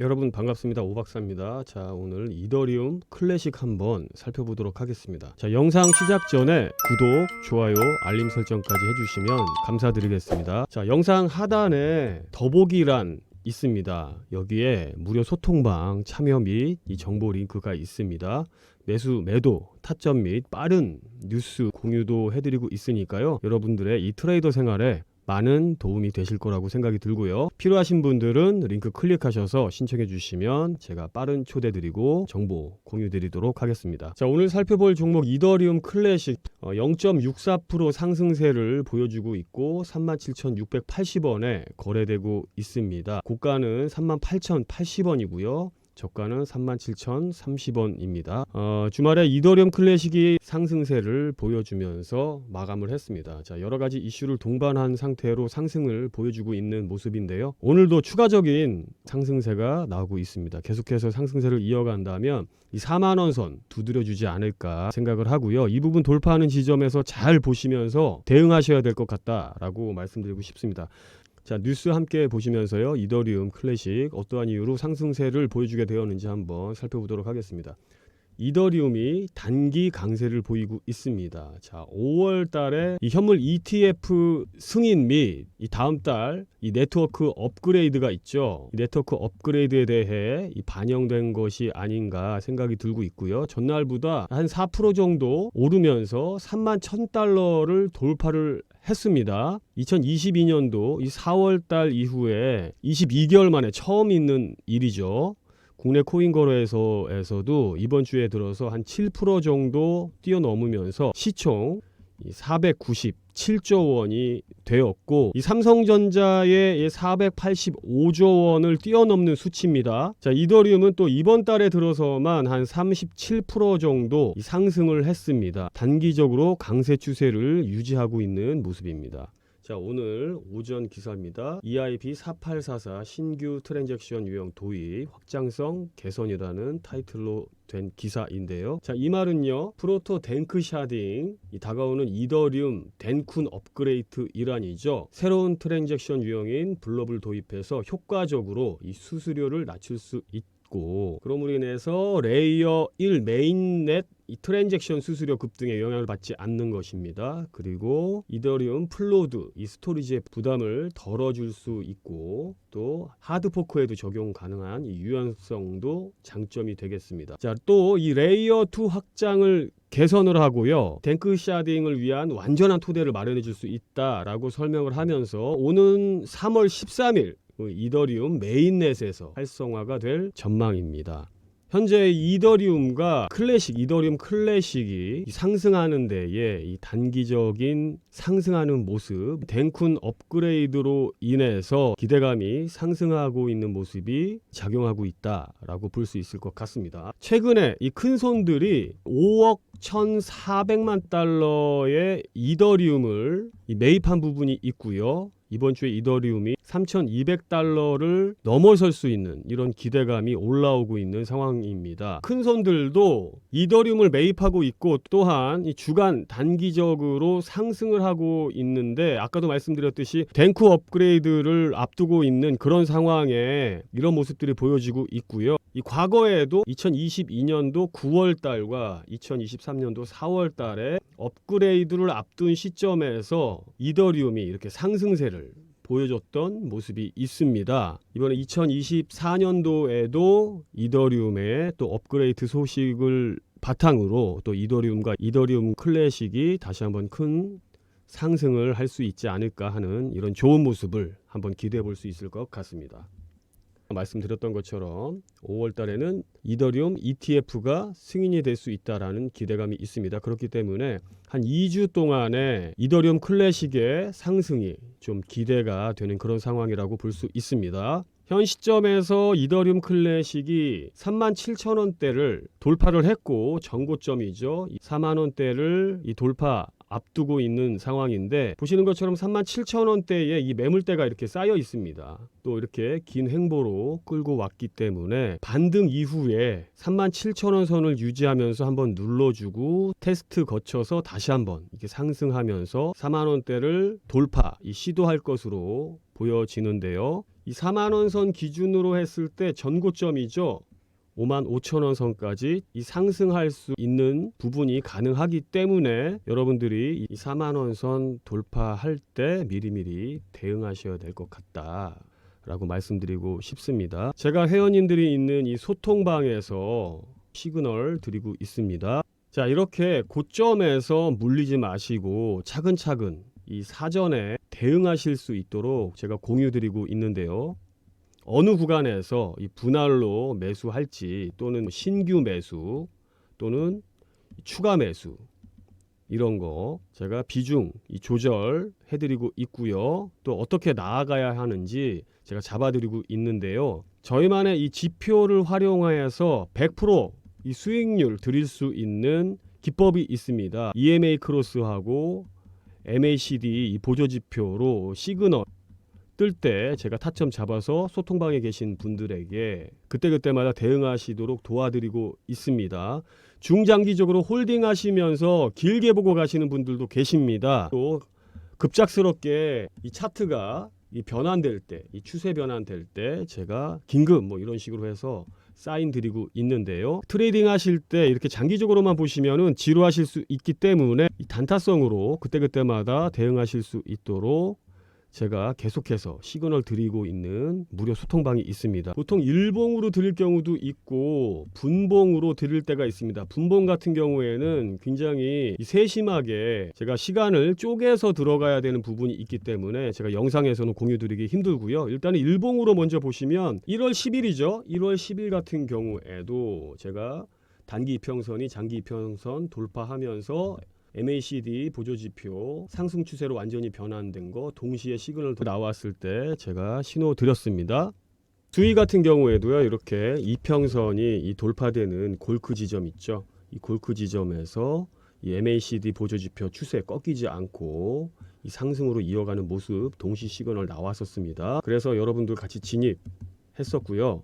여러분 반갑습니다. 오박사입니다. 자, 오늘 이더리움 클래식 한번 살펴보도록 하겠습니다. 자, 영상 시작 전에 구독, 좋아요, 알림 설정까지 해주시면 감사드리겠습니다. 자, 영상 하단에 더보기란 있습니다. 여기에 무료 소통방 참여 및 이 정보 링크가 있습니다. 매수, 매도, 타점 및 빠른 뉴스 공유도 해드리고 있으니까요. 여러분들의 이 트레이더 생활에 많은 도움이 되실 거라고 생각이 들고요. 필요하신 분들은 링크 클릭하셔서 신청해 주시면 제가 빠른 초대 드리고 정보 공유 드리도록 하겠습니다. 자, 오늘 살펴볼 종목 이더리움 클래식 어, 0.64% 상승세를 보여주고 있고 37,680원에 거래되고 있습니다. 고가는 38,080원이고요. 저가는 37,030원입니다. 어, 주말에 이더리움 클래식이 상승세를 보여주면서 마감을 했습니다. 자, 여러 가지 이슈를 동반한 상태로 상승을 보여주고 있는 모습인데요. 오늘도 추가적인 상승세가 나오고 있습니다. 계속해서 상승세를 이어간다면 이 4만 원선 두드려주지 않을까 생각을 하고요. 이 부분 돌파하는 지점에서 잘 보시면서 대응하셔야 될 것 같다라고 말씀드리고 싶습니다. 자 뉴스 함께 보시면서요 이더리움 클래식 어떠한 이유로 상승세를 보여주게 되었는지 한번 살펴보도록 하겠습니다. 이더리움이 단기 강세를 보이고 있습니다. 자, 5월 달에 이 현물 ETF 승인 및 이 다음 달 이 네트워크 업그레이드가 있죠. 이 네트워크 업그레이드에 대해 이 반영된 것이 아닌가 생각이 들고 있고요. 전날보다 한 4% 정도 오르면서 3만 1000달러를 돌파를 했습니다. 2022년도 이 4월 달 이후에 22개월 만에 처음 있는 일이죠. 국내 코인 거래소에서도 이번 주에 들어서 한 7% 정도 뛰어넘으면서 시총 497조 원이 되었고 이 삼성전자의 485조 원을 뛰어넘는 수치입니다. 자, 이더리움은 또 이번 달에 들어서만 한 37% 정도 상승을 했습니다. 단기적으로 강세 추세를 유지하고 있는 모습입니다. 자 오늘 오전 기사입니다. E EIB 4844 신규 트랜잭션 유형 도입 확장성 개선이라는 타이틀로 된 기사인데요. 자 이 말은요 프로토 댕크 샤딩 이 다가오는 이더리움 덴쿤 업그레이트 일환이죠. 새로운 트랜잭션 유형인 블럽을 도입해서 효과적으로 이 수수료를 낮출 수 있고 그럼으로 인해서 레이어 1 메인넷 이 트랜잭션 수수료 급등에 영향을 받지 않는 것입니다. 그리고 이더리움 플로드 이 스토리지의 부담을 덜어줄 수 있고 또 하드포크에도 적용 가능한 이 유연성도 장점이 되겠습니다. 자, 또 이 레이어 2 확장을 개선을 하고요. 탱크 샤딩을 위한 완전한 토대를 마련해 줄 수 있다라고 설명을 하면서 오는 3월 13일 그 이더리움 메인넷에서 활성화가 될 전망입니다. 현재 이더리움과 클래식, 이더리움 클래식이 상승하는 데에 이 단기적인 상승하는 모습, 덴쿤 업그레이드로 인해서 기대감이 상승하고 있는 모습이 작용하고 있다라고 볼 수 있을 것 같습니다. 최근에 이 큰 손들이 5억 1,400만 달러의 이더리움을 이 매입한 부분이 있고요. 이번 주에 이더리움이 3,200달러를 넘어설 수 있는 이런 기대감이 올라오고 있는 상황입니다. 큰 손들도 이더리움을 매입하고 있고 또한 이 주간 단기적으로 상승을 하고 있는데 아까도 말씀드렸듯이 덴쿠 업그레이드를 앞두고 있는 그런 상황에 이런 모습들이 보여지고 있고요. 이 과거에도 2022년도 9월 달과 2023년도 4월 달에 업그레이드를 앞둔 시점에서 이더리움이 이렇게 상승세를 보여줬던 모습이 있습니다. 이번에 2024년도에도 이더리움의 또 업그레이드 소식을 바탕으로 또 이더리움과 이더리움 클래식이 다시 한번 큰 상승을 할 수 있지 않을까 하는 이런 좋은 모습을 한번 기대해 볼 수 있을 것 같습니다. 말씀드렸던 것처럼 5월 달에는 이더리움 ETF가 승인이 될 수 있다라는 기대감이 있습니다. 그렇기 때문에 한 2주 동안에 이더리움 클래식의 상승이 좀 기대가 되는 그런 상황이라고 볼 수 있습니다. 현 시점에서 이더리움 클래식이 37,000원대를 돌파를 했고 전고점이죠. 4만 원대를 이 돌파 앞두고 있는 상황인데 보시는 것처럼 37,000원대에 이 매물대가 이렇게 쌓여 있습니다. 또 이렇게 긴 횡보로 끌고 왔기 때문에 반등 이후에 37,000원 선을 유지하면서 한번 눌러주고 테스트 거쳐서 다시 한번 이렇게 상승하면서 4만 원대를 돌파 이 시도할 것으로 보여지는데요. 이 4만 원 선 기준으로 했을 때 전고점이죠. 5만 5천 원 선까지 이 상승할 수 있는 부분이 가능하기 때문에 여러분들이 이 4만 원 선 돌파할 때 미리미리 대응하셔야 될 것 같다. 라고 말씀드리고 싶습니다. 제가 회원님들이 있는 이 소통방에서 시그널 드리고 있습니다. 자, 이렇게 고점에서 물리지 마시고 차근차근 이 사전에 대응하실 수 있도록 제가 공유 드리고 있는데요. 어느 구간에서 이 분할로 매수할지 또는 신규 매수 또는 추가 매수 이런 거 제가 비중 이 조절 해 드리고 있고요. 또 어떻게 나아가야 하는지 제가 잡아 드리고 있는데요. 저희만의 이 지표를 활용해서 100%이 수익률 드릴 수 있는 기법이 있습니다. EMA 크로스하고 MACD 이 보조 지표로 시그널 뜰 때 제가 타점 잡아서 소통방에 계신 분들에게 그때그때마다 대응하시도록 도와드리고 있습니다. 중장기적으로 홀딩 하시면서 길게 보고 가시는 분들도 계십니다. 또 급작스럽게 이 차트가 이 변환될 때, 이 추세 변환될 때 제가 긴급 뭐 이런 식으로 해서 사인 드리고 있는데요. 트레이딩 하실 때 이렇게 장기적으로만 보시면은 지루하실 수 있기 때문에 이 단타성으로 그때그때마다 대응하실 수 있도록 제가 계속해서 시그널 드리고 있는 무료 소통방이 있습니다. 보통 일봉으로 드릴 경우도 있고 분봉으로 드릴 때가 있습니다. 분봉 같은 경우에는 굉장히 이 세심하게 제가 시간을 쪼개서 들어가야 되는 부분이 있기 때문에 제가 영상에서는 공유 드리기 힘들고요. 일단은 일봉으로 먼저 보시면 1월 10일이죠. 1월 10일 같은 경우에도 제가 단기 이평선이 장기 이평선 돌파하면서 MACD 보조 지표 상승 추세로 완전히 변환된 거 동시에 시그널 나왔을 때 제가 신호 드렸습니다. 수위 같은 경우에도요 이렇게 이평선이 이 돌파되는 골크 지점 있죠. 이 골크 지점에서 이 MACD 보조 지표 추세 꺾이지 않고 이 상승으로 이어가는 모습 동시 시그널 나왔었습니다. 그래서 여러분들 같이 진입했었고요.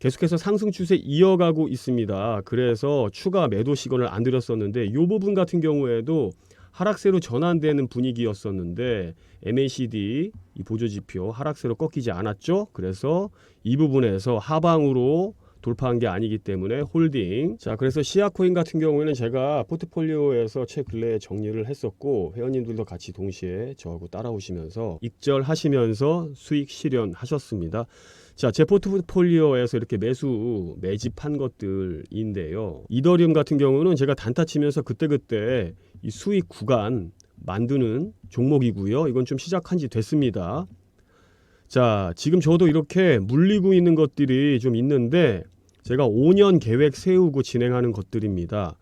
계속해서 상승 추세 이어가고 있습니다. 그래서 추가 매도 시간을 안 드렸었는데 이 부분 같은 경우에도 하락세로 전환되는 분위기였었는데 MACD 이 보조 지표 하락세로 꺾이지 않았죠. 그래서 이 부분에서 하방으로 돌파한 게 아니기 때문에 홀딩. 자, 그래서 시아코인 같은 경우에는 제가 포트폴리오에서 최근래에 정리를 했었고 회원님들도 같이 동시에 저하고 따라오시면서 익절하시면서 수익 실현하셨습니다. 자, 제 포트폴리오에서 이렇게 매수 매집한 것들인데요. 이더리움 같은 경우는 제가 단타 치면서 그때그때 이 수익 구간 만드는 종목이고요. 이건 좀 시작한 지 됐습니다. 자, 지금 저도 이렇게 물리고 있는 것들이 좀 있는데 제가 5년 계획 세우고 진행하는 것들입니다.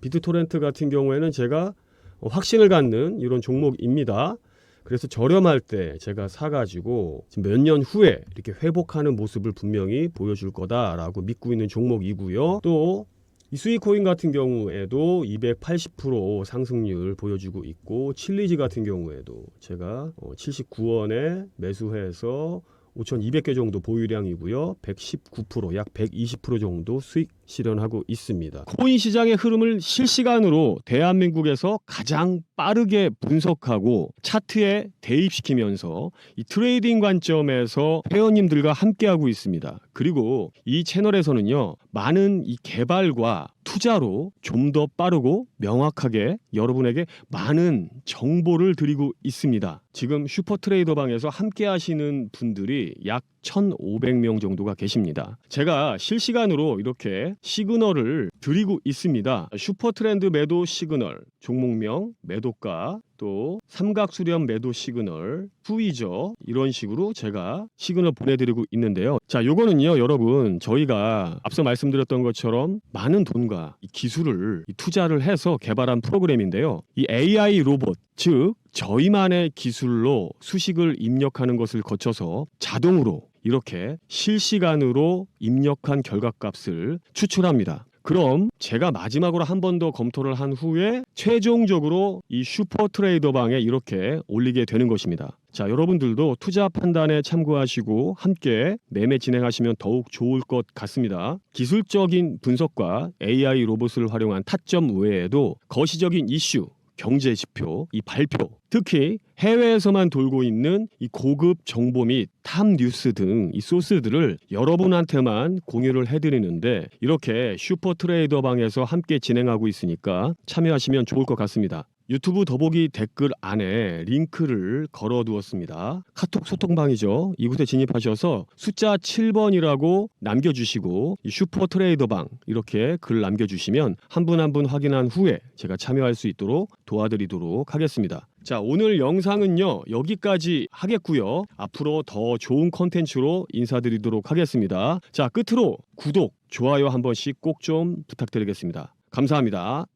비트토렌트 같은 경우에는 제가 확신을 갖는 이런 종목입니다. 그래서 저렴할 때 제가 사가지고 몇 년 후에 이렇게 회복하는 모습을 분명히 보여줄 거다라고 믿고 있는 종목이고요. 또 이 스위코인 같은 경우에도 280% 상승률 보여주고 있고 칠리지 같은 경우에도 제가 79원에 매수해서 5,200개 정도 보유량이고요. 119%약 120% 정도 수익 실현하고 있습니다. 코인 시장의 흐름을 실시간으로 대한민국에서 가장 빠르게 분석하고 차트에 대입시키면서 이 트레이딩 관점에서 회원님들과 함께하고 있습니다. 그리고 이 채널에서는요. 많은 이 개발과 투자로 좀 더 빠르고 명확하게 여러분에게 많은 정보를 드리고 있습니다. 지금 슈퍼 트레이더 방에서 함께 하시는 분들이 약 1,500명 정도가 계십니다. 제가 실시간으로 이렇게 시그널을 드리고 있습니다. 슈퍼 트렌드 매도 시그널, 종목명, 매도가, 또 삼각 수렴 매도 시그널, 후이저 이런 식으로 제가 시그널 보내드리고 있는데요. 자, 요거는요, 여러분 저희가 앞서 말씀드렸던 것처럼 많은 돈과 이 기술을 이 투자를 해서 개발한 프로그램인데요. 이 AI 로봇, 즉 저희만의 기술로 수식을 입력하는 것을 거쳐서 자동으로 이렇게 실시간으로 입력한 결과값을 추출합니다. 그럼 제가 마지막으로 한 번 더 검토를 한 후에 최종적으로 이 슈퍼 트레이더 방에 이렇게 올리게 되는 것입니다. 자, 여러분들도 투자 판단에 참고하시고 함께 매매 진행하시면 더욱 좋을 것 같습니다. 기술적인 분석과 AI 로봇을 활용한 타점 외에도 거시적인 이슈, 경제 지표, 이 발표, 특히 해외에서만 돌고 있는 이 고급 정보 및 탑 뉴스 등 이 소스들을 여러분한테만 공유를 해드리는데 이렇게 슈퍼 트레이더 방에서 함께 진행하고 있으니까 참여하시면 좋을 것 같습니다. 유튜브 더보기 댓글 안에 링크를 걸어 두었습니다. 카톡 소통방이죠. 이곳에 진입하셔서 숫자 7번이라고 남겨주시고 이 슈퍼 트레이더 방 이렇게 글 남겨주시면 한 분 한 분 확인한 후에 제가 참여할 수 있도록 도와드리도록 하겠습니다. 자, 오늘 영상은요, 여기까지 하겠고요. 앞으로 더 좋은 컨텐츠로 인사드리도록 하겠습니다. 자, 끝으로 구독, 좋아요 한 번씩 꼭 좀 부탁드리겠습니다. 감사합니다.